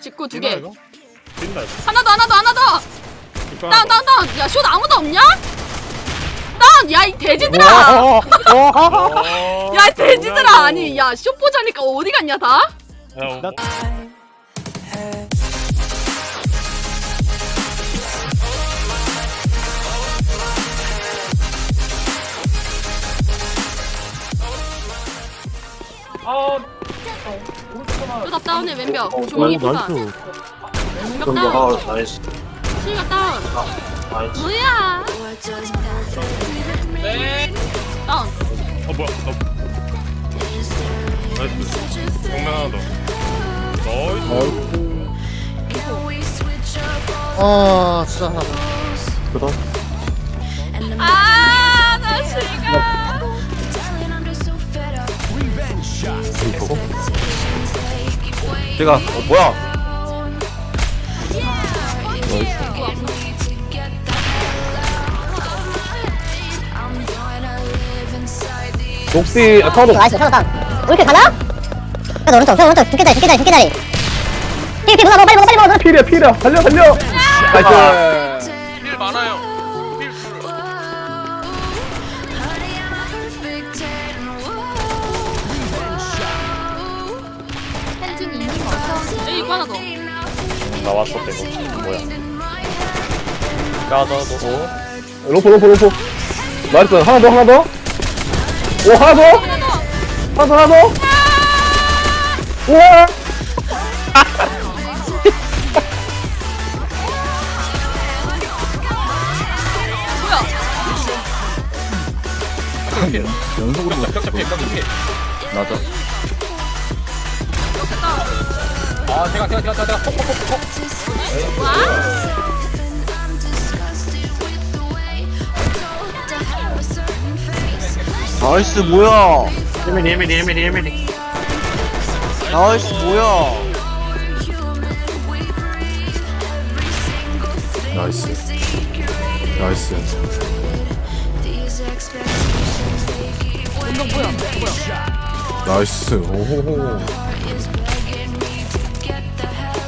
직구 두 개. 이거? 된다 이거. 하나 더 하나 더 하나 더. 이거 다운 하나 더. 다운 다운. 야숏 아무도 없냐? 다운. 야이 돼지들아. 어. 야이 돼지들아. 아니 야 숏 보자니까 어디 갔냐 다? 야, 어, 나- 아, 쇼다 다운해 왼벽. 어, 조용히 나이스. 보다. 왼벽 좀 다운. 더, 아, 나이스. 실각 다운. 나이스. 뭐야? 다운. 어 뭐야? 너. 나이스. 정면 하나 더. 나이스. 아 진짜 하나 그다 아, 제가, 어, 뭐야? 녹비 아 타도 나이스 타도 다운 이렇게 가나? 야 오른쪽 저 오른쪽 두개 다리 두개 다리 두개 다리. 피피 먹어 빨리 먹어 빨리 먹어. 피려 피려 달려 달려. 나이스 하나 더. 나왔어, 이거. 뭐야? 야, 나 너. 로포 로포 로포 나이스 하나 더 하나 더오 하나 더 하나 더. 하나 더 우와 뭐야? 연속으로 격자 피해, 격자 피해. 맞 아. 아, 제가, 제가, 제가, 제가, 폭, 폭, 폭, 폭. 와? 나이스, 뭐야? 1mm, 1mm, 1mm, 1mm. 나이스, 뭐야? 나이스 나이스 왼벽 뭐야? 뭐야? 나이스 오호호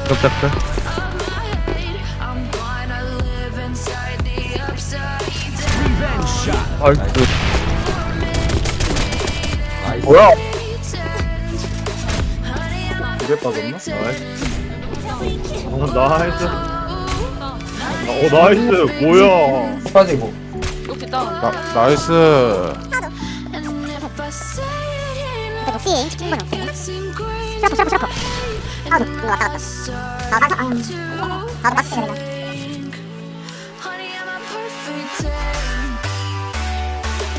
깜짝들. 나이스. 뭐야 두개 빠졌나? 나이스. 어 나이스 어 나이스 뭐야 빠지고. 다운. 나, 나이스 녹비 충분 없어 슈라프 슈라프 슈라프 이거 왔다 갔다 나도 아유 나도 맞지 그냥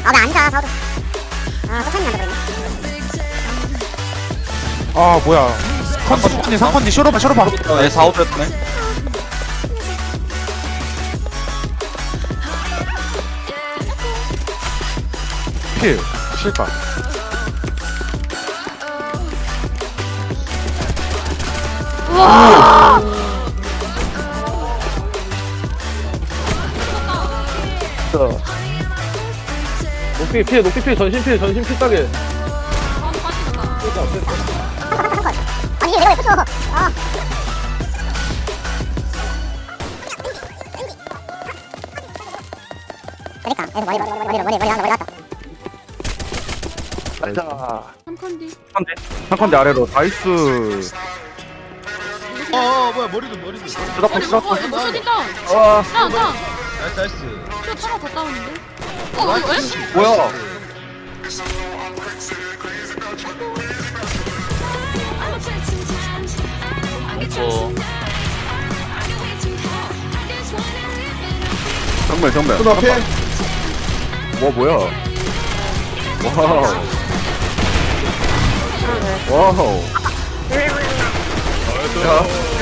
나도 앉아 나도 아또 찬이 난다. 그랬네 아 뭐야 상컨디 상컨디 쇼로바 쇼로바. 네, 4, 5였네. 필 실 까 녹비 피해 녹비 피해 전신 피해 전신 피 빠지다. 아니 내가 왜 pus어 아 그러니까 애들 머리 머리 머리 머리 머리 머리 머리 갔다 나이스. 삼컨디. 한컨대 아래로. 나이스. 어, 뭐야, 머리도, 머리도. 아니 쓰다파. 뭐 이거 쇼디 다운. 와 다운 다운. 나이스, 나이스. 쇼 하나 더 다운인데? 어 이거 왜? 뭐야? 어. 정말, 정말. 수다 피해 와, 뭐야? 와우. 와우. 나이스. 야.